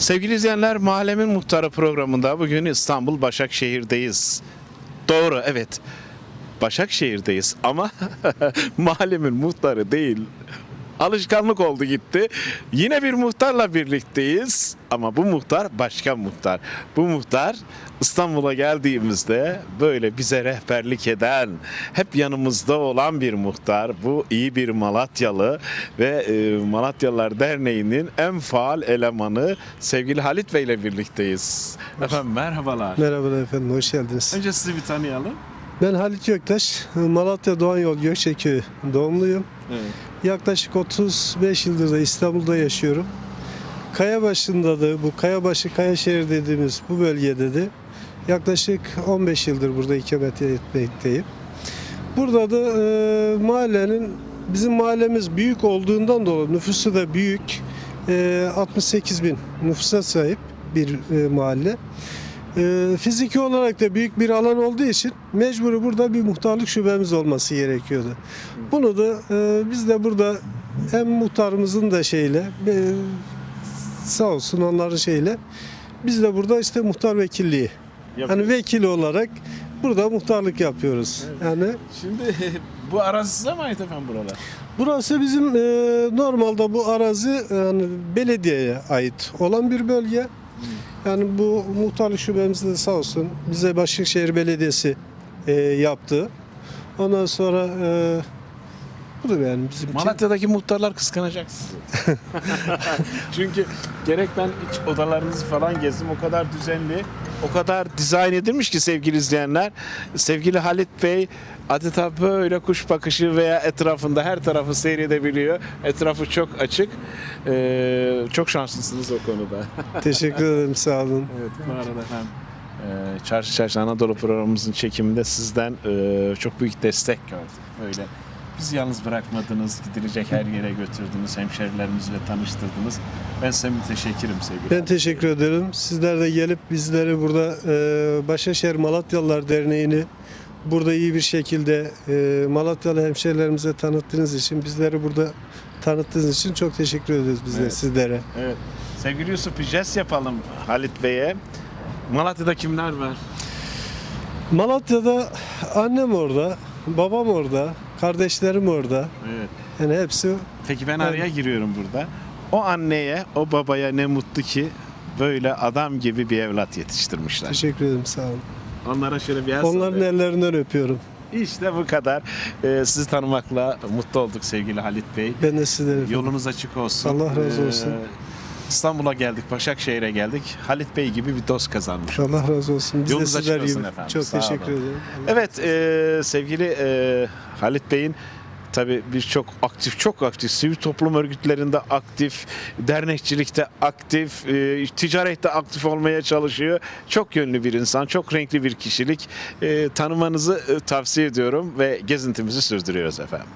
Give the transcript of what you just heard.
Sevgili izleyenler Mahallemin Muhtarı programında bugün İstanbul Başakşehir'deyiz. Doğru evet. Başakşehir'deyiz ama mahallemin muhtarı değil. Alışkanlık oldu gitti. Yine bir muhtarla birlikteyiz ama bu muhtar başka muhtar. Bu muhtar İstanbul'a geldiğimizde böyle bize rehberlik eden, hep yanımızda olan bir muhtar. Bu iyi bir Malatyalı ve e, Malatyalılar Derneği'nin en faal elemanı sevgili Halit Bey ile birlikteyiz. Efendim merhabalar. Merhabalar efendim, hoş geldiniz. Önce sizi bir tanıyalım. Ben Halit Göktaş, Malatya Doğan Yol Gökçeköy'ü doğumluyum. Evet. Yaklaşık 35 yıldır da İstanbul'da yaşıyorum. Kayabaşı'nda da, bu Kayabaşı, Kayaşehir dediğimiz bu bölgede de yaklaşık 15 yıldır burada ikamet etmekteyim. Burada da e, mahallenin, bizim mahallemiz büyük olduğundan dolayı nüfusu da büyük. E, 68 bin nüfusa sahip bir e, mahalle. E, fiziki olarak da büyük bir alan olduğu için mecburi burada bir muhtarlık şubemiz olması gerekiyordu. Bunu da e, biz de burada hem muhtarımızın da şeyle e, sağ olsun onların şeyle biz de burada işte muhtar vekilliği hani vekil olarak burada muhtarlık yapıyoruz. Yani Şimdi bu arazi size mi ait efendim buralar? burası bizim e, normalde bu arazi yani belediyeye ait olan bir bölge. Yani bu muhtarlık şubemiz de sağ olsun bize Başakşehir Belediyesi e, yaptı. Ondan sonra e, bu da yani bizim için- Malatya'daki muhtarlar kıskanacak sizi. Çünkü gerek ben iç odalarınızı falan gezdim o kadar düzenli, o kadar dizayn edilmiş ki sevgili izleyenler. Sevgili Halit Bey adeta böyle kuş bakışı veya etrafında her tarafı seyredebiliyor. Etrafı çok açık. Ee, çok şanslısınız o konuda. Teşekkür ederim sağ olun. Evet bu arada efendim e, Çarşı Çarşı Anadolu programımızın çekiminde sizden e, çok büyük destek gördük. Böyle bizi yalnız bırakmadınız, gidilecek her yere götürdünüz, hemşerilerimizle tanıştırdınız. Ben size müteşekkirim sevgili. Ben teşekkür ederim. Sizler de gelip bizleri burada e, Başakşehir Malatyalılar Derneği'ni burada iyi bir şekilde e, Malatyalı hemşehrilerimize tanıttığınız için, bizleri burada tanıttığınız için çok teşekkür ediyoruz biz de Evet. sizlere. Evet. Sevgili Yusuf bir jest yapalım Halit Bey'e. Malatya'da kimler var? Malatya'da annem orada, babam orada, kardeşlerim orada. Evet. Yani hepsi Peki ben araya giriyorum burada. O anneye, o babaya ne mutlu ki böyle adam gibi bir evlat yetiştirmişler. teşekkür ederim sağ olun. Onlara şöyle bir el Onların ellerinden öpüyorum. İşte bu kadar. Ee, sizi tanımakla mutlu olduk sevgili Halit Bey. Ben de sizlere efendim. Yolunuz açık olsun. Allah razı Ee, olsun. İstanbul'a geldik, Başakşehir'e geldik. Halit Bey gibi bir dost kazanmış. Allah razı olsun. Biz Yolunuz de açık sizler olsun gibi. efendim. Çok Sağ teşekkür olun. ederim. Evet e, sevgili e, Halit Bey'in tabii biz çok aktif, çok aktif, sivil toplum örgütlerinde aktif, dernekçilikte aktif, e, ticarette aktif olmaya çalışıyor. Çok yönlü bir insan, çok renkli bir kişilik. E, tanımanızı e, tavsiye ediyorum ve gezintimizi sürdürüyoruz efendim.